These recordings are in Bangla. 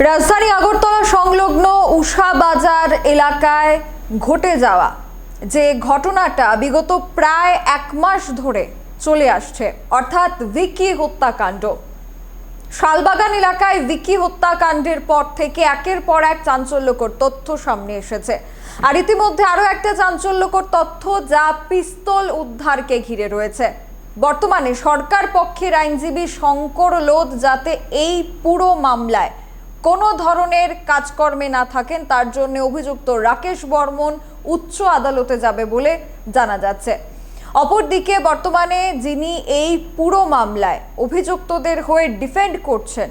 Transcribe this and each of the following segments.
রাজধানী আগরতলা সংলগ্ন উষা বাজার এলাকায় ঘটে যাওয়া যে ঘটনাটা বিগত প্রায় এক মাস ধরে চলে আসছে, অর্থাৎ ভিকি হত্যাকাণ্ড। শালবাগান এলাকায় ভিকি হত্যাকাণ্ডের পর থেকে একের পর এক চাঞ্চল্যকর তথ্য সামনে এসেছে। আর ইতিমধ্যে আরও একটা চাঞ্চল্যকর তথ্য যা পিস্তল উদ্ধারকে ঘিরে রয়েছে। বর্তমানে সরকার পক্ষের আইনজীবী শঙ্কর লোধ যাতে এই পুরো মামলায় কোনো ধরনের কাজকর্মে না থাকেন, তার জন্য অভিযুক্ত রাকেশ বর্মন উচ্চ আদালতে যাবে বলে জানা যাচ্ছে। অপরদিকে বর্তমানে যিনি এই পুরো মামলায় অভিযুক্তদের হয়ে ডিফেন্ড করছেন,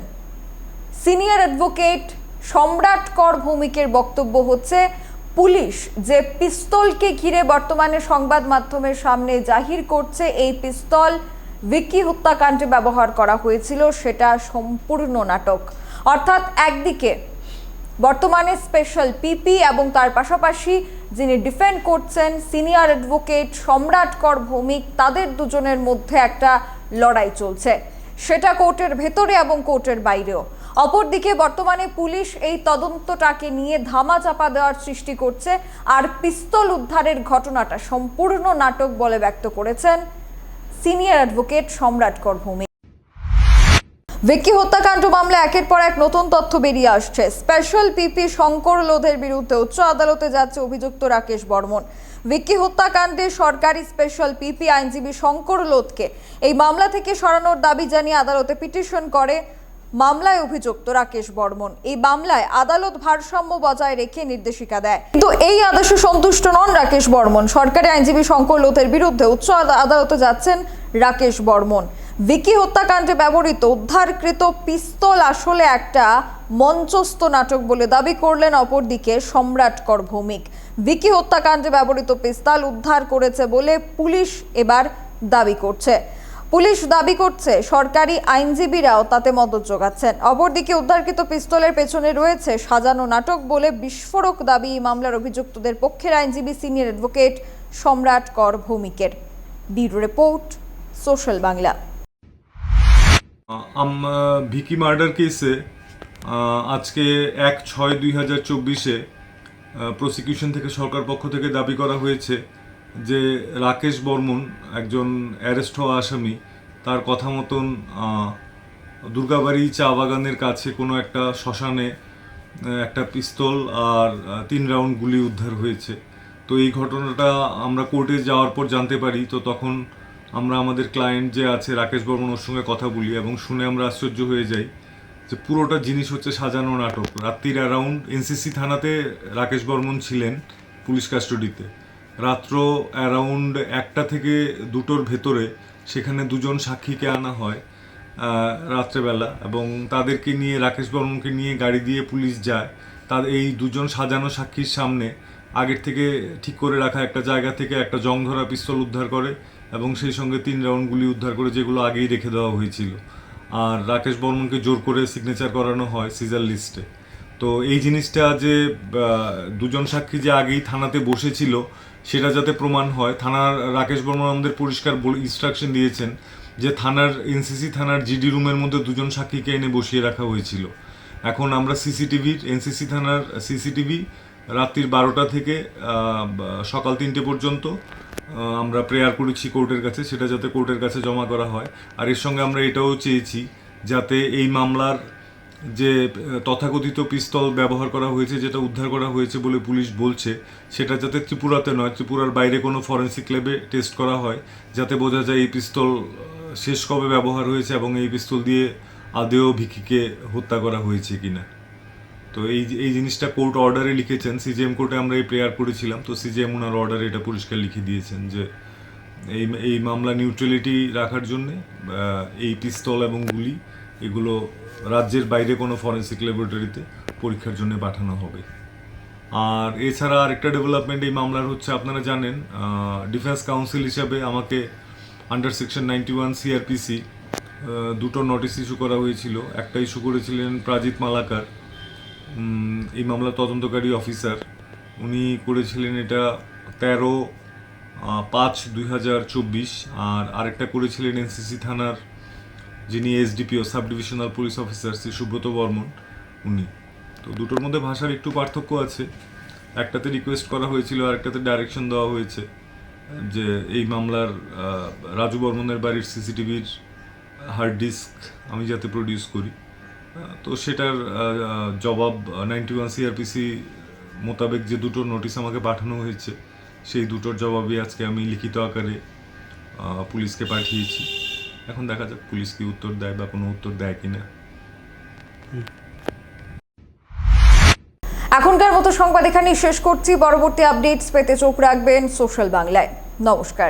সিনিয়র অ্যাডভোকেট সম্রাট কর ভৌমিকের বক্তব্য হচ্ছে, পুলিশ যে পিস্তলকে ঘিরে বর্তমানে সংবাদ মাধ্যমের সামনে জাহির করছে, এই পিস্তল ভিকি হত্যাকাণ্ডে ব্যবহার করা হয়েছিল, সেটা সম্পূর্ণ নাটক। অর্থাৎ একদিকে বর্তমানে স্পেশাল পিপি এবং তার পাশাপাশি যিনি ডিফেন্ড করছেন সিনিয়র অ্যাডভোকেট সম্রাট কর ভৌমিক, তাদের দুজনের মধ্যে একটা লড়াই চলছে। সেটা কোর্টের ভেতরে এবং কোর্টের বাইরেও। অপরদিকে বর্তমানে পুলিশ এই তদন্তটাকে নিয়ে ধামা চাপা দেওয়ার সৃষ্টি করছে আর পিস্তল উদ্ধারের ঘটনাটা সম্পূর্ণ নাটক বলে ব্যক্ত করেছেন সিনিয়র অ্যাডভোকেট সম্রাট কর ভৌমিক। ভিকি হত্যাকাণ্ড মামলা একের পর এক নতুন তথ্য বেরিয়ে আসছে। স্পেশাল পিপি শঙ্কর লোধের বিরুদ্ধে উচ্চ আদালতে যাচ্ছে অভিযুক্ত রাকেশ বর্মন। ভিকি হত্যাকাণ্ডে সরকারি স্পেশাল পিপি আইনজীবী শঙ্কর লোধকে এই মামলা থেকে সরানোর দাবি জানিয়ে আদালতে পিটিশন করে মামলায় অভিযুক্ত রাকেশ বর্মন। এই মামলায় আদালত ভারসাম্য বজায় রেখে নির্দেশিকা দেয়। কিন্তু এই আদেশে সন্তুষ্ট নন রাকেশ বর্মন। সরকারি আইনজীবী শঙ্কর লোধের বিরুদ্ধে উচ্চ আদালতে যাচ্ছেন রাকেশ বর্মন। ভিকি হত্যাকাণ্ডে ব্যবহৃত উদ্ধারকৃত পিস্তল আসলে একটা মঞ্চস্থ নাটক বলে দাবি করলেন অপরদিকে সম্রাট কর ভৌমিক ভিকি হত্যাকাণ্ডে ব্যবহৃত পিস্তল উদ্ধার করেছে বলে পুলিশ এবার দাবি করছে। পুলিশ দাবি করছে, সরকারি আইনজীবীরাও তাতে মদত যোগাচ্ছেন। অপরদিকে উদ্ধারকৃত পিস্তলের পেছনে রয়েছে সাজানো নাটক বলে বিস্ফোরক দাবি মামলার অভিযুক্তদের পক্ষের আইনজীবী senior advocate Samrat Kar ভৌমিকের bureau report, social Bangla. Vicky murder কেসে আজকে এক ছয় দুই হাজার চব্বিশে প্রসিকিউশন থেকে সরকার পক্ষ থেকে দাবি করা হয়েছে যে রাকেশ বর্মন একজন অ্যারেস্ট হওয়া আসামি, তার কথা মতন দুর্গাবাড়ি চা বাগানের কাছে কোনো একটা শ্মশানে একটা পিস্তল আর তিন রাউন্ড গুলি উদ্ধার হয়েছে। তো এই ঘটনাটা আমরা কোর্টে যাওয়ার পর জানতে পারি, তো তখন আমরা আমাদের ক্লায়েন্ট যে আছে, রাকেশ বর্মন, ওর সঙ্গে কথা বলি এবং শুনে আমরা আশ্চর্য হয়ে যাই যে পুরোটা জিনিস হচ্ছে সাজানো নাটক। রাত্রির অ্যারাউন্ড এনসিসি থানাতে রাকেশ বর্মন ছিলেন পুলিশ কাস্টডিতে রাত্র অ্যারাউন্ড একটা থেকে দুটোর ভেতরে সেখানে দুজন সাক্ষীকে আনা হয় রাত্রেবেলা এবং তাদেরকে নিয়ে, রাকেশ বর্মনকে নিয়ে গাড়ি দিয়ে পুলিশ যায়। তার এই দুজন সাজানো সাক্ষীর সামনে আগের থেকে ঠিক করে রাখা একটা জায়গা থেকে একটা জং ধরা পিস্তল উদ্ধার করে এবং সেই সঙ্গে তিন রাউন্ডগুলি উদ্ধার করে যেগুলো আগেই রেখে দেওয়া হয়েছিল। আর রাকেশ বর্মনকে জোর করে সিগনেচার করানো হয় সিজার লিস্টে তো এই জিনিসটা যে দুজন সাক্ষী যে আগেই থানাতে বসেছিল, সেটা যাতে প্রমাণ হয়, থানার রাকেশ বর্মন আমাদের পরিষ্কার ইনস্ট্রাকশন দিয়েছেন যে থানার এনসিসি থানার জিডি রুমের মধ্যে দুজন সাক্ষীকে এনে বসিয়ে রাখা হয়েছিল। এখন আমরা সিসিটিভির এনসিসি থানার সিসিটিভি রাত্রির বারোটা থেকে সকাল তিনটে পর্যন্ত আমরা প্রেয়ার করেছি কোর্টের কাছে, সেটা যাতে কোর্টের কাছে জমা করা হয়। আর এর সঙ্গে আমরা এটাও চেয়েছি যাতে এই মামলার যে তথাকথিত পিস্তল ব্যবহার করা হয়েছে, যেটা উদ্ধার করা হয়েছে বলে পুলিশ বলছে, সেটা যাতে ত্রিপুরাতে নয়, ত্রিপুরার বাইরে কোনো ফরেন্সিক ল্যাবে টেস্ট করা হয়, যাতে বোঝা যায় এই পিস্তল শেষ কবে ব্যবহার হয়েছে এবং এই পিস্তল দিয়ে আদেও ভিকিকে হত্যা করা হয়েছে কিনা। তো এই এই জিনিসটা কোর্ট অর্ডারে লিখেছেন, সিজিএম কোর্টে আমরা এই প্রেয়ার করেছিলাম, তো সিজিএম ওনার অর্ডারে এটা পরিষ্কার লিখে দিয়েছেন যে এই এই মামলা নিউট্রালিটি রাখার জন্যে এই পিস্তল এবং গুলি এগুলো রাজ্যের বাইরে কোনো ফরেন্সিক ল্যাবরেটরিতে পরীক্ষার জন্য পাঠানো হবে। আর এছাড়া আরেকটা ডেভেলপমেন্ট এই মামলার হচ্ছে, আপনারা জানেন ডিফেন্স কাউন্সিল হিসাবে আমাকে under section ninety one CrPC দুটো নোটিশ ইস্যু করা হয়েছিল। একটা ইস্যু করেছিলেন প্রাজিত মালাকার এই মামলার তদন্তকারী অফিসার। উনি করেছিলেন এটা তেরো পাঁচ দুই হাজার চব্বিশ, আর আরেকটা করেছিলেন এনসিসি থানার যিনি SDPO sub divisional police officer, Shri Subrata Barman, উনি। তো দুটোর মধ্যে ভাষার একটু পার্থক্য আছে। একটাতে রিকোয়েস্ট করা হয়েছিল আর একটাতে ডাইরেকশন দেওয়া হয়েছে যে এই মামলার রাজু বর্মনের বাড়ির সিসিটিভির হার্ড ডিস্ক আমি যাতে প্রডিউস করি। তো সেটার জবাব নাইনটি ওয়ান সিআরপিসি মোতাবেক যে দুটো নোটিশ আমাকে পাঠানো হয়েছে, সেই দুটোর জবাবই আজকে আমি লিখিত আকারে পুলিশকে পাঠিয়েছি। এখন দেখা যাক পুলিশ কি উত্তর দেয় বা কোনো উত্তর দেয় কিনা। এখনকার মতো সংবাদ এখানেই শেষ করছি। পরবর্তী আপডেটস পেতে চোখ রাখবেন সোশ্যাল বাংলায়। নমস্কার।